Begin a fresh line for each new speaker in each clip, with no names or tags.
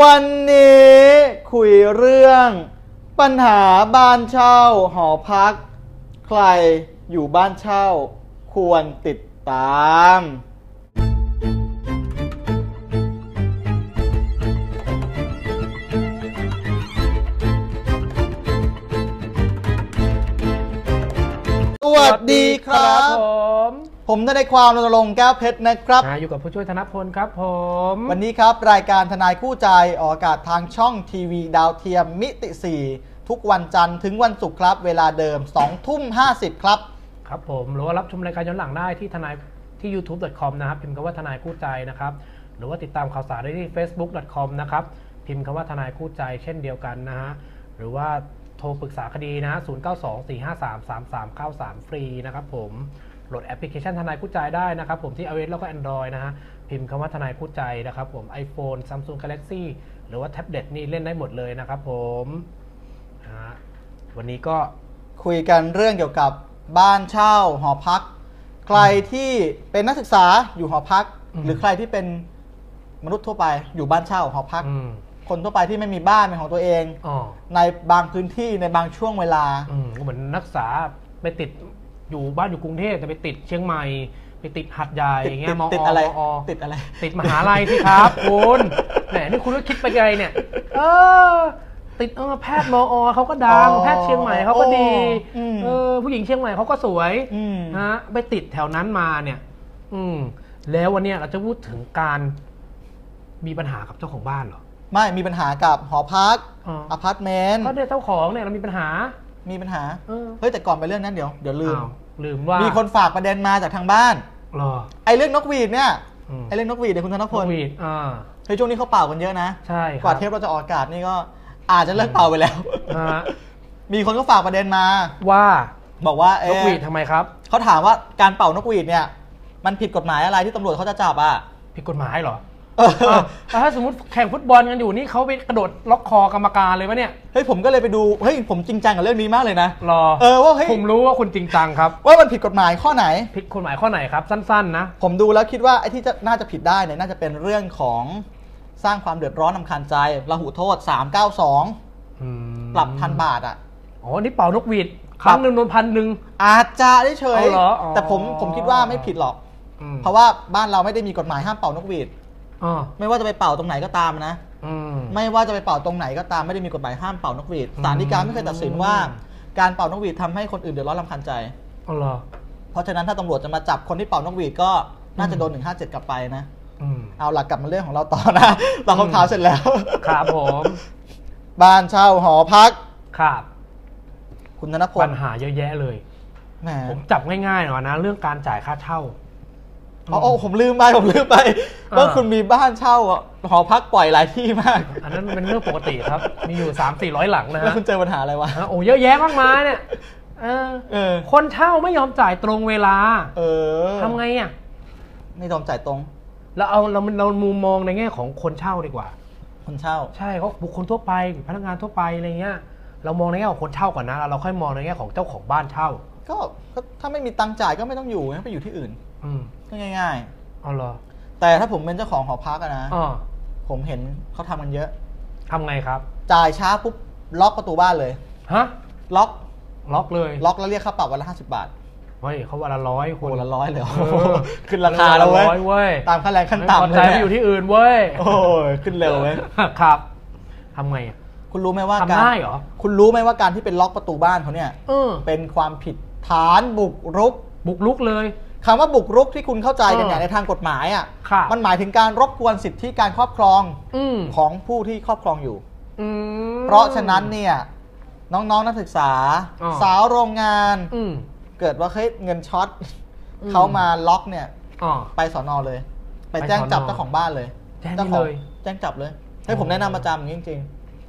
วันนี้คุยเรื่อง ปัญหาบ้านเช่า หอพัก ใครอยู่บ้านเช่า ควรติดตาม สวัสดีครับ
ผม
ผมทนายความรณรงค์แก้วเพชรนะครับ
อ่าอยู่กับผู้ช่วยธนพลครับผม
วันนี้ครับ รายการทนายคู่ใจออกอากาศทางช่องทีวีดาวเทียมมิติ 4 ทุกวันจันทร์ถึงวันศุกร์ครับ เวลาเดิม2ทุ่ม50 ครับ
ครับผมหรือว่ารับชมรายการย้อนหลังได้ที่ทนายที่ youtube.com นะครับ พิมพ์คำว่าทนายคู่ใจนะครับ หรือว่าติดตามข่าวสารได้ที่ facebook.com นะครับพิมพ์คำว่าทนายคู่ใจเช่นเดียวกันนะฮะหรือว่าโทรปรึกษาคดีนะฮะ0924533393 ฟรีนะครับผม โหลดแอปพลิเคชันทนายคู่ใจได้นะครับผมที่ iOS แล้วก็ Android นะฮะพิมพ์คำว่าทนายคู่ใจนะครับผม iPhone Samsung Galaxy หรือว่าแท็บเล็ตนี่เล่นได้หมดเลยนะครับผมนะฮะวันนี้ก็
คุยกันเรื่องเกี่ยวกับบ้านเช่าหอพัก ใครที่เป็นนักศึกษาอยู่หอพัก
อืม
หรือใครที่เป็นมนุษย์ทั่วไปอยู่บ้านเช่าหอพัก
อืม
คนทั่วไปที่ไม่มีบ้านเป็นของตัวเอง
อ๋อ
ในบางพื้นที่ในบางช่วงเวลา
อืมก็เหมือนนักศึกษาไปติด อยู่บ้านอยู่กรุงเทพแต่ไปติดเชียงใหม่ ไปติดหัดใหญ่
ติด
อย่างเงี้
ติ
ย
ด
มอ
ติดอะไร
มอ
ติดอะไร
ติดมหาลัยที่ครับคุณแหมนี่คุณก็คิดไปไกลเนี่ย เออ ติดเออแพทย์มอเขาก็ดัง
อ๋อ
แพทย์เชียงใหม่เขาก็ดี
อืม
เออผู้หญิงเชียงใหม่เขาก็สวย
อืม
นะฮะไปติดแถวนั้นมาเนี่ย อืมแล้ววันเนี้ยเราจะพูดถึงการมีปัญหากับเจ้าของบ้านเหรอ
ไม่มีปัญหากับหอพัก
อ๋อ
อพาร์ตเมนต์
ก็เนี่ยเจ้าของเนี่ยเรามีปัญหา
มีปัญหา
เออ
เฮ้ยแต่ก่อนไปเรื่องนั้นเดี๋ยวเดี๋ยวลืม
อ้าวลืมว่า
มี
มี
คนฝากประเด็นมาจากทางบ้าน
รอ
ไอ้เรื่องนกหวีดเนี่ย
อืม
ไอ้เรื่องนกหวีดเนี่ยคุณธนพ
โค
ล
วิดอ่า
เฮ้ยช่วงนี้เขาเป่ากันเยอะนะ
ใช่ครับ
กว่าเทปเราจะออกอากาศนี่ก็อาจจะเลิกเป่าไปแล้ว
ฮะ
มีคนก็ฝากประเด็นมา
ว่า
บอกว่า
น
เอ๊ะ
กหวีดทำไมครับ
เขาถามว่าการเป่านกหวีดเนี่ย มันผิดกฎหมายอะไรที่ตำรวจเขาจะจับอะ
ผิดกฎหมายเหรอ
เออ
อ้าว แล้วถ้าสมมติแข่งฟุตบอลกันอยู่นี่เขาไปกระโดดล็อกคอกรรมการเลยวะเนี่ย
เฮ้ยผมก็เลยไปดู เฮ้ยผมจริงจังกับเรื่องนี้มากเลยนะ
รอ
เออว่าเฮ้ย
ผมรู้ว่าคุณจริงจังครับ
ว่ามันผิดกฎหมายข้อไหน
ผิดกฎหมายข้อไหนครับสั้นๆนะ
ผมดูแล้วคิดว่าไอ้ที่จะน่าจะผิดได้เนี่ยน่าจะเป็นเรื่องของสร้างความเดือดร้อนนำคาญใจระหุโทษ 392
อืม
ปรับพันบาทอะ
อ๋อ นี่เป่านกหวีดครั้งหนึ่งโดนพันหนึ่ง
อาจจะได้เฉย
เอาเหรออ๋อ
แต่ผมผมคิดว่าไม่ผิดหรอก
อืม
เพราะว่าบ้านเราไม่ได้มีกฎหมายห้ามเป่านกหวีด
อ๋อ
ไม่ว่าจะไปเป่าตรงไหนก็ตามนะ
อืม
ไม่ว่าจะไปเป่าตรงไหนก็ตามไม่ได้มีกฎหมายห้ามเป่านกหวีดศาลฎีกาไม่เคยตัดสินว่า การเป่านกหวีดทำให้คนอื่นเดือดร้อนรำคาญใจ
เอาเหรอ
เพราะฉะนั้นถ้าตำรวจจะมาจับคนที่เป่านกหวีดก็น่าจะโดน 157 กลับไปนะ
อืม
เอาหลักกลับมาเรื่องของเราต่อนะตอบคำถามเสร็จแล้ว
ครับผม
บ้านเช่าหอพัก
ครับ
คุณธนพล
ปัญหาเยอะแยะเลย
แหม
ผมจับง่ายๆหน่อยนะ เรื่องการจ่ายค่าเช่า
อ๋อโอ้ผมลืมไปผมลืมไป
อ่า
ว่าคุณมีบ้านเช่าหอพักปล่อยหลายที่มาก
อันนั้นเป็นเรื่องปกติครับ มีอยู่ 3 4 0 0 หลังนะ
แล้ว
ฮะ
คุณเจอปัญหาอะไรวะ
ฮะโอ้เยอะแยะมากมายเนี่ยเออ
เออ
คนเช่าไม่ยอมจ่ายตรงเวลา
เออ
ทำไงอะ
ไม่ยอมจ่ายตรง
เราเอาเราเรามุมมองในแง่ของคนเช่าดีกว่า
คนเช่า
ใช่เขาบุคคลทั่วไปพนักงานทั่วไปอะไรเงี้ยเรามองในแง่ของคนเช่าก่อนนะแล้วเราค่อยมองในแง่ของเจ้าของบ้านเช่า
ก็ก็ถ้าไม่มีตังค์จ่ายก็ไม่ต้องอยู่นะไปอยู่ที่อื่น
อืม
ก็ง่าย
เอาเหรอ
ๆ แต่ถ้าผมเป็นเจ้าของหอพักอะนะ
อ๋อ
ผมเห็นเขาทำกันเยอะ
ทำไงครับ
จ่ายช้าปุ๊บล็อกประตูบ้านเลย
ฮะ
ล็อก
ล็อกเลย
ล็อกแล้วเรียกค่าปรับวันละห้าสิบบาท
เฮ้ยเขาวันละร้อยค
โอ้
น
ละร้อยเลย
เอ
โอ้โห
อ
ขึ้นราคาแล้วเว้ย
ร้อยเว้ย
ตามค่าแรงขั้น
ไม่
ต่ำ
พอ
เล
ใจ
ย
ไปอยู่ที่อื่นเว้ย
โอ้ยขึ้นเร็วเว้ย
ครับทำไงอะ
คุณรู้ไหมว่า
ทำ
การ
ได้เหรอ
คุณรู้ไหมว่าการที่เป็นล็อกประตูบ้านเขาเนี่ย
เออ
เป็นความผิด ฐานบุกรุก
บุกลุกเลย
คำว่าบุกรุกที่คุณเข้าใจกัน
เออ
อย่างในทางกฎหมายอะ
ครับ
มันหมายถึงการรบกวนสิทธิการครอบครอง
อืม
ของผู้ที่ครอบครองอยู่
อืม
เพราะฉะนั้นเนี่ยน้องๆนักศึกษา
อ๋อ
สาวโรงงาน
อืม
เกิดว่าเฮ้ยเงินช็อต
อืม
เขามาล็อกเนี่ย
อ๋อ
ไปสอนอเลย ไป
ไป
แจ้งจับ
สอนอ
เจ้าของบ้านเลย
แจ้ง
เจ้าของ
เลย
แจ้งจับเลยให้ยผม
อ๋อ
แนะนำประจำอย่างนี้จริง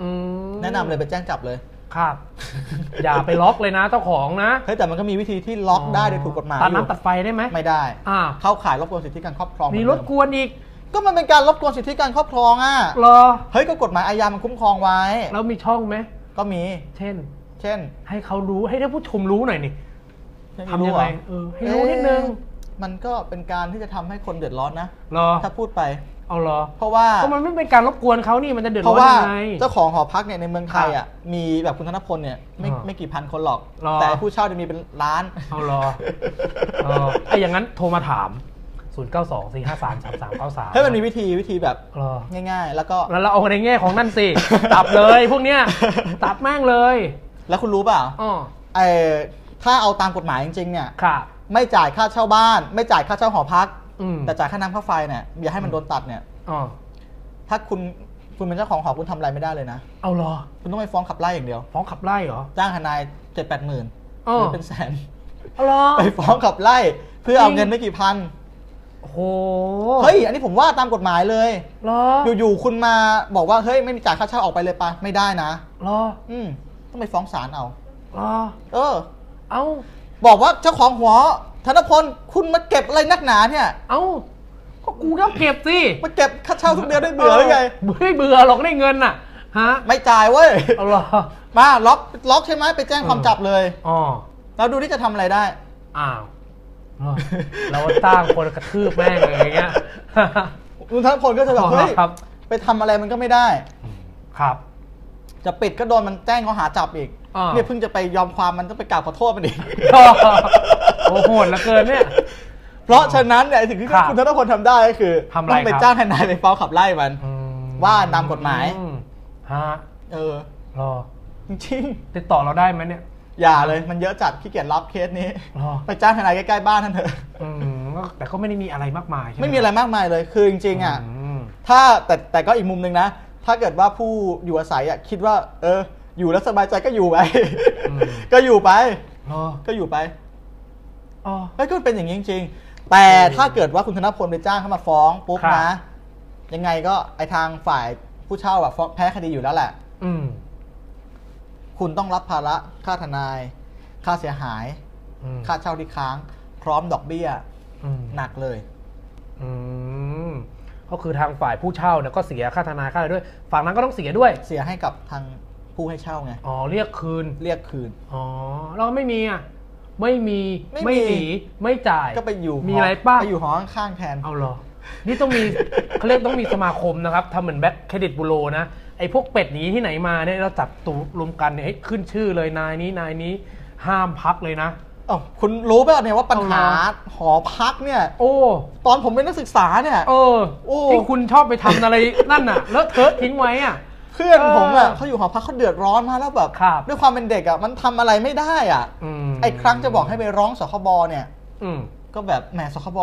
อืม
ๆแนะนำเลยไปแจ้งจับเลย
ครับ อย่าไปล็อกเลยนะเจ้าของนะ
เฮ้ยแต่มันก็มีวิธีที่ล็อกได้โดยถูกกฎหมาย
ตัด
อยู่
น้ำตัดไฟได้ไหม
ไม่ได้
อ่า
เข้าข่ายรบกวนสิทธิการครอบครอง
มี
เห
ร
อน
ถ
เดิ
กวนอีก
ก็มันเป็นการรบกวนสิทธิการครอบครองอะ
เหรอ
เฮ้ยก็กฎหมายอาญามันคุ้มครองไว้
แล้วมีช่องไหม
ก็มี
เช่น
เช่น
ให้เขารู้ให้ท่านผู้ชมรู้หน่อยนี่
ม่
ทำยัง
เหร
ไงเออให้รู้นิดนึง
เอ๊ะมันก็เป็นการที่จะทำให้คนเดือดร้อนนะ
เหรอ
ถ้าพูดไป
เอาเหรอ
เพราะว่า
ก็มันไม่เป็นการรบกวนเขานี่มันจะเดือด
เพ
ร้อ
ราะ
น
ว่า
ยังไง
เจ้าของหอพักเนี่ยในเมืองไทย
ครั
อะ
บ
มีแบบคุณธนพลเนี่ยไม่
อ่า
ไม่กี่พันคนหรอก
หรอ
แต่ผู้เช่าจะมีเป็นล้าน
เอาเหรอเออไอ้อย่างนั้นโทรมาถาม 0 9 2 4 5 3 3 3 9 3
ให้มันมีวิธีวิธีแบบ
เหรอ
ง่าย ๆ แล้วก็
แล้วเราเอาในแง่ของนั่นสิตับเลยพวกเนี้ยตับแม่งเลย
แล้วคุณรู้เปล่า
อ๋อ
ไอ้ถ้าเอาตามกฎหมายจริงๆเนี่ย
ครับ
ไม่จ่ายค่าเช่าบ้าน ไม่จ่ายค่าเช่าหอพัก
อืม
แต่จ่ายค่าน้ำค่าไฟเนี่ยอย่าให้มันโดนตัดเนี่ย
อ๋อ
ถ้าคุณคุณเป็นเจ้าของหอคุณทำอะไรไม่ได้เลยนะ
เอาเหรอ
คุณต้องไปฟ้องขับไล่อย่างเดียว
ฟ้องขับไล่เหรอ
จ้างทนายเจ็ดแปดหมื่น
อ้อ
หรือเป็นแสน
เอาเหรอ
ไปฟ้องขับไล่เพื่อเอา
จริง
เงินไม่กี่พัน
โอ้โห
เฮ้ย อันนี้ผมว่าตามกฎหมายเลย
เหรอ
อยู่ๆ คุณมาบอกว่า เฮ้ย ไม่มีจ่ายค่าเช่าออกไปเลยปะไม่ได้นะ
เหรอ
อืม ต้องไปฟ้องศาลเอา
เหรอ
เออ
เอ้า
บอกว่าเจ้าของหัว ธนพลคุณมาเก็บอะไรนักหนาเนี่ย
เอ้าก็กูต้องเก็บสิ
มาเก็บค่าเช่าทุกเดือนได้เบื่อหรือไง
ไม่เบื่อหรอกได้เงินน่ะฮะ
ไม่จ่ายเว้ย
เอาเหรอ
มาล็อกล็อกใช่ไหมไปแจ้งความจับเลย
อ๋อ
แล้วดูที่จะทำอะไรได้
อ้าวเหรอเราจ้างคนกระทืบแม่งเลยอย่างเงี้ย
คุณธนพลก็จะแบบเฮ้ย
ครับ
ไปทำอะไรมันก็ไม่ได้
ครับ
จะปิดก็โดนมันแจ้งข้อหาจับอีก
อ่า
เนี่ยเพิ่งจะไปยอมความมันต้องไปกราบขอโทษมันอีก
โอ้โหดเหลือเกินเนี่ย
เพราะฉะนั้นเนี่ยสิ่งที่
ครับ
คุณธนพลทำได้ก็คือ
ทำอะไร
ต้องไป
ครับ
จ้างทนายไปฟ้องขับไล่มัน
อืม
ว่าตามกฎหมาย
อืฮะ
เออ
รอ
จริง
ติดต่อเราได้ไหมเนี่ย
ๆอย่าเลยมันเยอะจัดขี้เกียจรับเคสนี้
รอ
ไปจ้างทนายใกล้ๆบ้านท่านเถอะ
อืมก็แต่ก็ไม่ได้มีอะไรมากมายใช่ห
ไม่มีอะไรมากมายเลยคือจริงๆอะ
ม
ถ้าแต่แต่ก็อีกมุมหนึ่งนะ ถ้าเกิดว่าผู้อยู่อาศัยอะคิดว่า เออ อยู่แล้วสบายใจก็อยู่ไปก็อยู่ไป
รอ
ก็อยู่ไป
อ๋อ
ไม่ก็เป็นอย่างนี้จริงๆ แต่ถ้าเกิดว่าคุณธนพลไปจ้างเขามาฟ้องปุ๊บ
ครับ
นะ ยังไงก็ไอทางฝ่ายผู้เช่าแบบฟ้องแพ้คดีอยู่แล้วแหละ
อืม
คุณต้องรับภาระค่าทนาย ค่าเสียหาย
อืม
ค่าเช่าที่ค้าง พร้อมดอกเบี้ย
อืม
หนักเลย
อืมก็คือทางฝ่ายผู้เช่าเนี่ยก็เสียค่าทนายค่าอะไรด้วย ฝั่งนั้นก็ต้องเสียด้วย
เสียให้กับทางผู้ให้เช่าไง
อ๋อ เรียกคืน
เรียกคืน
อ๋อ เราไม่มีอะ ไม่มี
ไม่มี
ไม่หนีไม่จ่าย
ก็ไปอยู่
มี
ห
อะไรป้า
ไปอยู่หอข้างๆแทน
เอาเหรอ นี่ต้องมีเขาเรียกต้องมีสมาคมนะครับทำเหมือนแบ็คเครดิตบูโรนะไอ้พวกเป็ดหนีที่ไหนมาเนี่ยเราจับตัวรวมกันเนี่ยให้ขึ้นชื่อเลยนายนี้นายนี้ห้ามพักเลยนะ
อ๋อคุณรู้ป่ะเนี่ยว่าปัญหา
เอาเหรอ
หอพักเนี่ย
โอ้
ตอนผมเป็นนักศึกษาเนี่ย
เออ
โอ้
ที่คุณชอบไปทำอะไรนั่นน่ะเลอะเทอะทิ้งไว้อะ
เพื่อนผมอะ
เออ
เขาอยู่หอพักเขาเดือดร้อนมากแล้วแบบ
ครับ
ด้วยความเป็นเด็กอะมันทำอะไรไม่ได้อะ
อืม
ไอ้ครั้งจะบอกให้ไปร้องสคบเนี่ย
อืม
ก็แบบแหมสคบ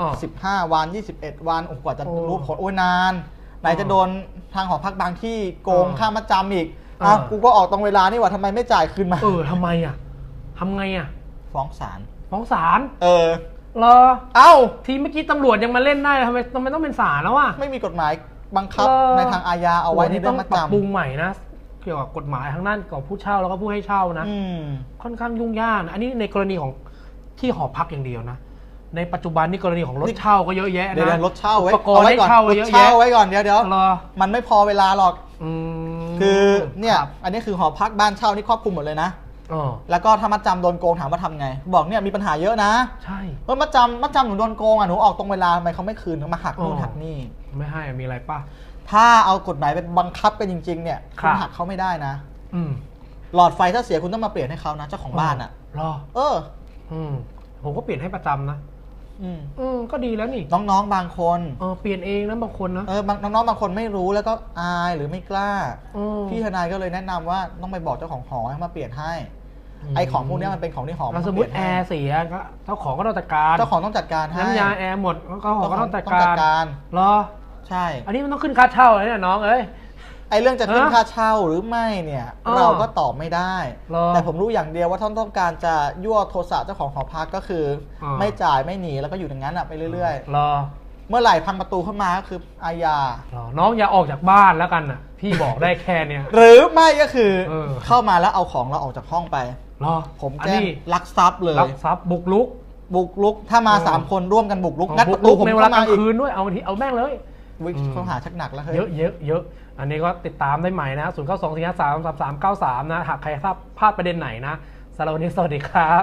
อ๋อ
สิบห้าวันยี่สิบเอ็ดวันโอ้โหกว่าจะ
โอ้
รู้ผลโอ้ยนานไหนจะโดนทางหอพักบางที่โกง
อ๋อ
ค่ามาจำอีก
อ่า
อะกูก็ออกตรงเวลานี่หว่าทำไมไม่จ่ายคืนมา
เออทำไมอะทำไงอะ
ฟ้องศาล
ฟ้องศาล
เออ
เหรอ
เอ้า
ทีเมื่อกี้ตำรวจยังมาเล่นได้ทำไมทำไมต้องเป็นศาลแล้วอะ
ไม่มีกฎหมาย บังคับ
เออ
ในทางอาญาเอาไว้ใน
โโห
เรื่อง
ต้
มา
ปรับปรุง
จำ
ใหม่นะเกี่ยวกับกฎหมายทางด้านของผู้เช่าแล้วก็ผู้ให้เช่านะ
อืม
ค่อนข้างยุ่งยากนะอันนี้ในกรณีของที่หอพักอย่างเดียวนะในปัจจุบันนี่กรณีของรถเช่าก็เยอะแยะนะ
เดี๋ยวๆรถเช่าไว้
อุปกรณ์ให้
ก่อน
เช่าร
ถ
เยอะ
เช่า
แยะ
ไว้ก่อนเดี๋ยวเดี๋ยว
เหรอ
มันไม่พอเวลาหรอก
อืม
คือเนี่ย
ครับ
อันนี้คือหอพักบ้านเช่านี่ครอบคลุมหมดเลยนะ
อ๋อ
แล้วก็ถ้ามัดจำโดนโกงถามว่าทำไง บอกเนี่ยมีปัญหาเยอะนะ
ใช่
เฮ้ยมัดจำมัดจำหนูโดนโกงอะหนูออกตรงเวลาทำไมเขาไม่คืนเขามาหักนู่น
อ๋อ
หักนี่
ไม่ให้อะมีอะไรป่ะ
ถ้าเอากฎหมายไปบังคับกันจริง ๆ เนี่ย
ครั
คุ
บ
ณหักเขาไม่ได้นะ
อืม
หลอดไฟถ้าเสียคุณต้องมาเปลี่ยนให้เขานะเจ้าของบ้านอะ
รอ
เออ
อืมผมก็เปลี่ยนให้ประจำนะ
อืม
อืมก็ดีแล้วนี่
น้องๆบางคน
เออเปลี่ยนเองนะบางคนนะ
เออบางน้องๆบางคนไม่รู้แล้วก็อายหรือไม่กล้า
อืม
พี่ทนายก็เลยแนะนำว่าต้องไปบอกเจ้าของหอให้มาเปลี่ยนให้
ม
ไอของพวกเนี้ยมันเป็นของที่หอ
แล้ว
น
สมมติ
เป
แอ
ลี่ยนให้
ร์เสียก็เจ้าของก็ต้องจัดการ
เจ้าของต้องจัดการให้
น้ำยาแอร์หมดก็หอก็ต้องจัด
ต้อง
กา
จั
ร
ดการ
รอ
ใช่
อันนี้มันต้องขึ้นค่าเช่าเลยเนี่ยน้องเอ้ย
ไอเรื่องจะขึ้น
ฮะ
ค่าเช่าหรือไม่เนี่ย
อ้อ
เราก็ตอบไม่ได้
หรอ
แต่ผมรู้อย่างเดียวว่าท่านต้องการจะยั่วโทสะเจ้าของหอพักก็คืออ
อ
ไม่จ่ายไม่หนีแล้วก็อยู่อย่างนั้นอะไปเรื่อย
รอ
ๆ เมื่อไหร่พังประตูเข้ามาก็คืออาญาร
อน้องอย่าออกจากบ้านแล้วกันน่ะ พี่บอกได้แค่เนี้ย
หรือไม่ก็คือ
เออ
เข้ามาแล้วเอาของเราออกจากห้องไป
รอ
ผม
อัน
แจ้ง
นี้
ลักทรัพย์เลย
รักทรัพย์บุกรุก
บุกลุกถ้ามา
เออ
สามคนร่วมกันบุกลุกงัด
บุ
ป
ก
ระตู
รุก
ผม
ในเวลาก
เข้า
ลา
มางอีก
คืนด้วยเอาทีเอาแม่งเลย
วิ
อืม
เขาหาชักหนักแล้วเฮ้ย
เยอะเยอะเยอะอันนี้ก็ติดตามได้ใหม่นะศูนย์เก้าสองสี่ห้าสามสามสามเก้าสามนะ หากใครทราบพลาดประเด็นไหนนะสำหรับวันนี้สวัสดีครับ